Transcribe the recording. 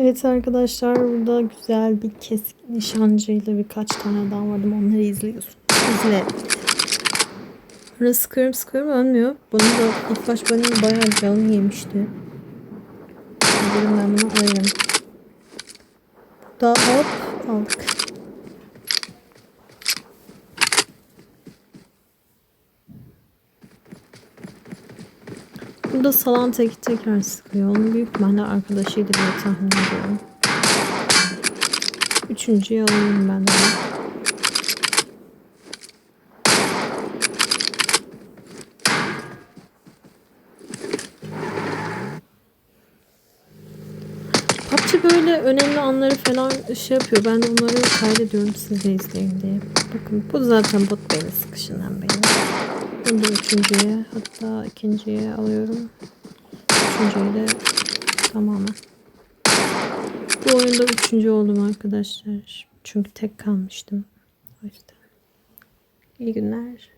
Evet arkadaşlar burada güzel bir kesik nişancıyla birkaç tane daha vardı. Onları izliyorsun. İzle. Burada sıkıyorum sıkıyorum ölmüyor. Bunu da ilk baş benim bayağı canım yemişti. Ben bunu alayım. Daha hop aldık. Burada salan tek tekrar sıkıyor. Onun büyük ihtimalle arkadaşıydı diye tahmin ediyorum. Üçüncüyü alayım ben de. Böyle önemli anları falan şey yapıyor. Ben de onları kaydediyorum siz de izleyin diye. Bakın bu zaten bot beni sıkışından beri. Bunu üçüncüye hatta ikinciye alıyorum. Üçüncüye de tamamen. Bu oyunda üçüncü oldum arkadaşlar. Çünkü tek kalmıştım. O yüzden. İyi günler.